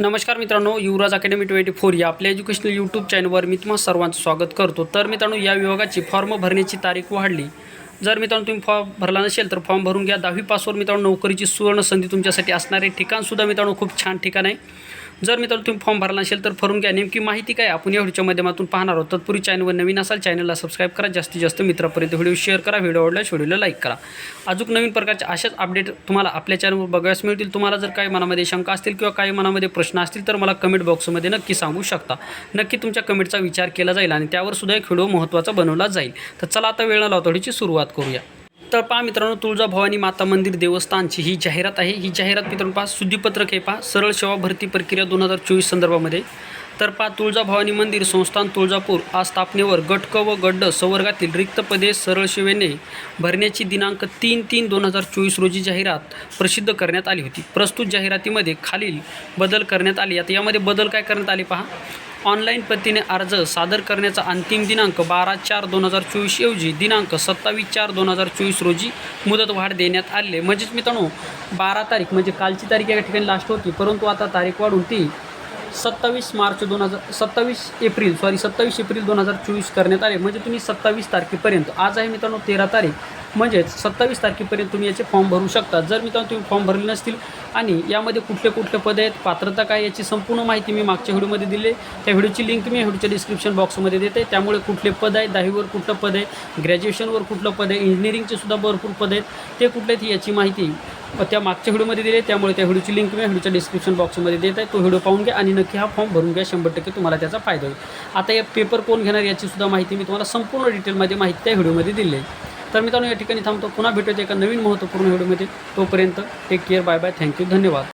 नमस्कार मित्रांनो युवराज academy twenty four या आपल्या एज्युकेशनल यूट्यूब चॅनलवर मी तुम्हाला सर्वांचं स्वागत करतो. तर मित्रांनो या विभागाची फॉर्म भरण्याची तारीख वाढली. जर मित्रांनो तुम्ही फॉर्म भरला नसेल तर फॉर्म भरून घ्या. दहावी पासवर मित्रांनो नोकरीची सुवर्ण संधी तुमच्यासाठी असणारे ठिकाणसुद्धा मित्रांनो खूप छान ठिकाण आहे. जर मित्रांनो तुम्ही फॉर्म भरला नसेल तर भरून घ्या. नेमकी माहिती काय आपण या व्हिडिओच्या माध्यमातून पाहणार आहोत. तत्पूर्वी चॅनलवर नवीन असाल चॅनलला सबस्क्राईब करा. जास्तीत जास्त मित्रापर्यंत व्हिडिओ शेअर करा. व्हिडिओ आवडल्यास व्हिडिओला लाईक करा. अजून नवीन प्रकारचे अशाच अपडेट तुम्हाला आपल्या चॅनलवर बघायला मिळतील. तुम्हाला जर काही मनामध्ये शंका असतील किंवा काही मनामध्ये प्रश्न असतील तर मला कमेंट बॉक्समध्ये नक्की सांगू शकता. नक्की तुमच्या कमेंटचा विचार केला जाईल आणि त्यावर सुद्धा एक व्हिडिओ महत्त्वाचा बनवला जाईल. तर चला आता वेळ न व्हिडिओची सुरुवात करूया. तर पहा मित्रांनो तुळजाभवानी माता मंदिर देवस्थानची ही जाहिरात आहे. ही जाहिरात मित्रांनो पहा शुद्धीपत्रक हे पहा सरळ सेवा भरती प्रक्रिया दोन हजार चोवीस संदर्भामध्ये. तर पहा तुळजाभवानी मंदिर संस्थान तुळजापूर आज स्थापनेवर गटक व गड्ड संवर्गातील रिक्त पदे सरळ सेवेने भरण्याची दिनांक तीन तीन दोन हजार चोवीस रोजी जाहिरात प्रसिद्ध करण्यात आली होती. प्रस्तुत जाहिरातीमध्ये खालील बदल करण्यात आले. आता यामध्ये बदल काय करण्यात आले पहा? ऑनलाईन पद्धतीने अर्ज सादर करण्याचा अंतिम दिनांक बारा चार दोन हजार चोवीस ऐवजी दिनांक सत्तावीस चार दोन हजार चोवीस रोजी मुदतवाढ देण्यात आली म्हणजेच मित्रांनो बारा तारीख म्हणजे कालची तारीख या ठिकाणी लास्ट होती परंतु आता तारीख वाढून ती सत्तावीस मार्च दोन हजार सत्तावीस एप्रिल सॉरी सत्तावीस एप्रिल दोन हजार चोवीस करण्यात आले. म्हणजे तुम्ही सत्तावीस तारखेपर्यंत आज आहे मित्रांनो तेरा तारीख. म्हणजेच सत्तावीस तारखेपर्यंत तुम्ही याचे फॉर्म भरू शकता. जर मित्रांनो तुम्ही फॉर्म भरले नसतील आणि यामध्ये कुठले कुठले पद आहेत पात्रता काय याची संपूर्ण माहिती मी मागच्या व्हिडिओमध्ये दिली आहे. त्या व्हिडिओची लिंक मी व्हिडिओच्या डिस्क्रिप्शन बॉक्समध्ये देते. त्यामुळे कुठले पद आहे दहावीवर कुठलं पद आहे ग्रॅज्युएशनवर कुठलं पद आहे इंजिनिअरिंगचे सुद्धा भरपूर पद आहेत ते कुठले आहेत याची माहिती त्या मागच्या व्हिडिओमध्ये दिली त्यामुळे त्या व्हिडिओची लिंक मी व्हिडिओच्या डिस्क्रिप्शन बॉक्समध्ये देत आहे. तो व्हिडिओ पाहून घ्या आणि नक्की हा फॉर्म भरून घ्या. शंभर टक्के तुम्हाला त्याचा फायदा होईल. आता या पेपर कोण घेणार याची सुद्धा माहिती मी तुम्हाला संपूर्ण डिटेलमध्ये माहिती त्या व्हिडिओमध्ये दिली आहे. तर मित्रांनो या ठिकाणी थांबतो. पुन्हा भेटूया एका नवीन महत्त्वपूर्ण व्हिडिओमध्ये. तोपर्यंत take care bye bye thank you धन्यवाद.